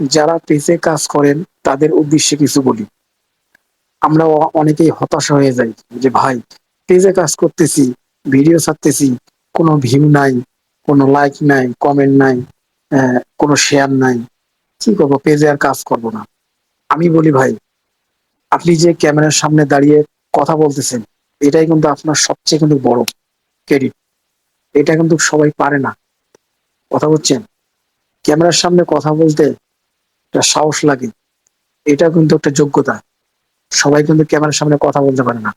যারা পেজে কাজ করেন, তাদের উদ্দেশ্যে কিছু বলি। আমরা অনেকেই হতাশা হয়ে যাই যে, ভাই পেজে কাজ করতেছি, ভিডিও ছাড়তেছি, কোনো ভিউ নাই, কোনো লাইক নাই কমেন্ট নাই কোনো শেয়ার নাই। কি করব? পেজে আর কাজ করব না। আমি বলি, ভাই, আপনি যে ক্যামেরার সামনে দাঁড়িয়ে কথা বলতেছেন, এটাই কিন্তু আপনার সবচেয়ে কিন্তু বড় ক্রেডিট এটা কিন্তু সবাই পারে না। কথা বলছেন? ক্যামেরার সামনে কথা বলতে একটা সাহস লাগে। এটা কিন্তু একটা যোগ্যতা। সবাই কিন্তু ক্যামেরার সামনে কথা বলতে পারে না।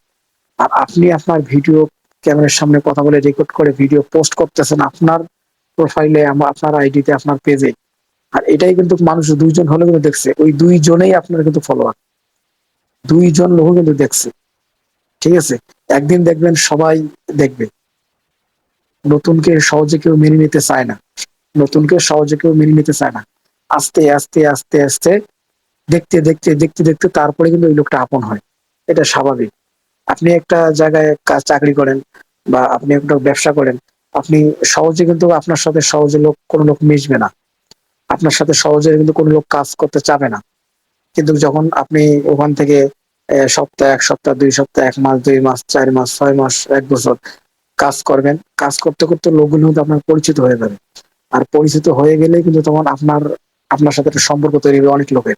আর আপনি আপনার ভিডিও ক্যামেরার সামনে কথা বলে রেকর্ড করে ভিডিও পোস্ট করতেছেন আপনার প্রোফাইলে আপনার আইডিতে আপনার পেজে আর এটাই কিন্তু মানুষ দুইজন হলে কিন্তু দেখছে। ওই দুইজনেই আপনার কিন্তু ফলোয়ার দুইজন লোক কিন্তু দেখছে। ঠিক আছে? একদিন দেখবেন সবাই দেখবে। নতুনকে সহজে কেউ মেনে নিতে চায় না। নতুনকে সহজে কেউ মেনে নিতে চায় না। আস্তে আস্তে আস্তে আস্তে দেখতে দেখতে দেখতে দেখতে তারপরে কিন্তু ওই লোকটা আপন হয়। এটা স্বাভাবিক। আপনি একটা জায়গায় কাজ, চাকরি করেন বা আপনি একটা ব্যবসা করেন, আপনি সহজে কিন্তু আপনার সাথে সহজে লোক, কোনো লোক মিশবে না। আপনার সাথে সহজে কিন্তু কোনো লোক কাজ করতে চাবে না। কিন্তু যখন আপনি ওখান থেকে সপ্তাহ, এক সপ্তাহ, দুই সপ্তাহ, এক মাস, দুই মাস, চার মাস, ছয় মাস, এক বছর কাজ করবেন, কাজ করতে করতে লোকগুলো কিন্তু আপনার পরিচিত হয়ে যাবে। আর পরিচিত হয়ে গেলে কিন্তু তখন আপনার আপনার সাথে একটা সম্পর্ক তৈরি হবে অনেক লোকের।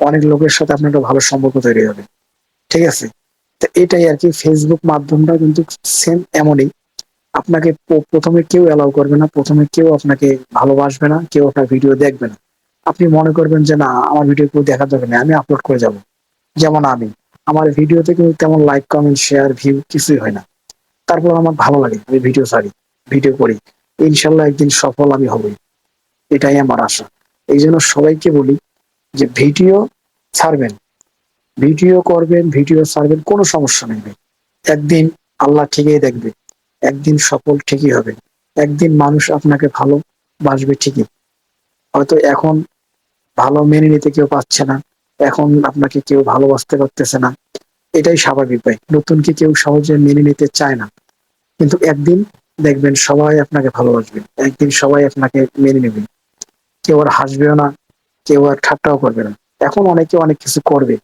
অনেক লোকের সাথে আপনার একটা ভালো সম্পর্ক তৈরি হবে। ঠিক আছে? তো এটাই আর কি ফেসবুক মাধ্যমটা কিন্তু সেম এমনই। আপনাকে প্রথমে কেউ অ্যালাউ করবে না, প্রথমে কেউ আপনাকে ভালোবাসবে না, কেউ আপনার ভিডিও দেখবে না। আপনি মনে করবেন যে, না, আমার ভিডিও কেউ দেখা যাবে না, আমি আপলোড করে যাব। যেমন আমি, আমার ভিডিওতে কিন্তু তেমন লাইক কমেন্ট শেয়ার ভিউ কিছুই হয় না। তারপর আমার ভালো লাগে, আমি ভিডিও ছাড়ি ভিডিও করি। ইনশাল্লাহ একদিন সফল আমি হবই। এটাই আমার আশা। এই জন্য সবাইকে বলি যে ভিডিও ছাড়বেন। ভিডিও করবেন, ভিডিও ছাড়বেন, কোনো সমস্যা নেই। একদিন আল্লাহ ঠিকই দেখবে, একদিন সফল ঠিকই হবে। একদিন মানুষ আপনাকে ভালো বাসবে ঠিকই। হয়তো এখন ভালো মেনে নিতে কেউ পাচ্ছে না, এখন আপনাকে কেউ ভালোবাসতে পারতেছে না। এটাই স্বাভাবিক ভাই, নতুন কি কেউ সহজে মেনে নিতে চায় না। কিন্তু একদিন দেখবেন সবাই আপনাকে ভালোবাসবে, একদিন সবাই আপনাকে মেনে নেবে। কেউ আর হাসবেও না, কেউ আর ঠাট্টাও করবে না। এখন অনেকে অনেক কিছু করবে।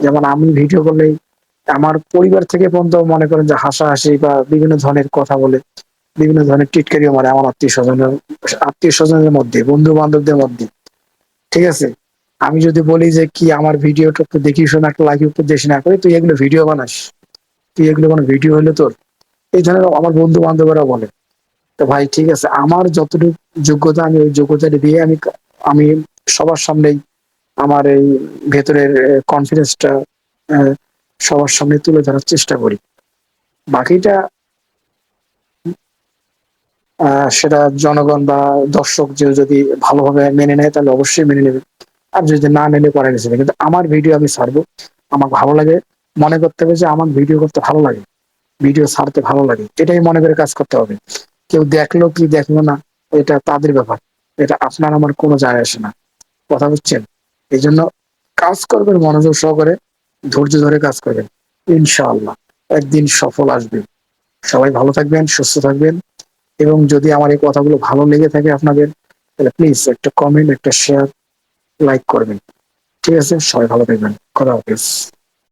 যেমন আমি ভিডিও করলেই আমার পরিবার থেকে পর্যন্ত মনে করেন যে হাসাহাসি বা বিভিন্ন ধরনের কথা বলে, বিভিন্ন ধরনের টিটকারিও মারে আমার আত্মীয় স্বজনের আত্মীয় স্বজনের মধ্যে বন্ধু বান্ধবদের মধ্যে। ঠিক আছে? আমি যদি বলি যে কি আমার ভিডিওটা একটু দেখিস না, একটা লাইক একটু দেশ না করে, তুই এগুলো ভিডিও বানাস। তুই এগুলো কোনো ভিডিও হলে তোর। এই ধরনের আমার বন্ধু বান্ধবরা বলে, তো ভাই, ঠিক আছে, আমার যতটুকু যোগ্যতা, আমি ওই যোগ্যতাটা দিয়ে আমি আমি সবার সামনেই আমার এই ভেতরের কনফিডেন্সটা সবার সামনে তুলে ধরার চেষ্টা করি। বাকিটা সেটা জনগণ বা দর্শক যে যদি ভালোভাবে মেনে নেয়, তাহলে অবশ্যই মেনে নেবে। আর যদি না মেনে পরে গেছে কিন্তু আমার ভিডিও আমি ছাড়বো। আমার ভালো লাগে। মনে করতে হবে যে আমার ভিডিও করতে ভালো লাগে। ভিডিও ছাড়তে ভালো লাগে। এটাই মনে করে কাজ করতে হবে। কেউ দেখল কি দেখল না এটা তাদের ব্যাপার। এটা আপনার আমার কোনো যায় আসে না। কথা বুঝছেন? এই জন্য কাজ করবেন, মনোযোগ সহকারে, ধৈর্য ধরে কাজ করবেন। ইনশাআল্লাহ, একদিন সফল আসবে। সবাই ভালো থাকবেন, সুস্থ থাকবেন। এবং যদি আমার এই কথাগুলো ভালো লেগে থাকে আপনাদের, তাহলে প্লিজ একটা কমেন্ট একটা শেয়ার লাইক করবেন। ঠিক আছে? সবাই ভালো থাকবেন। খোদা হাফেজ।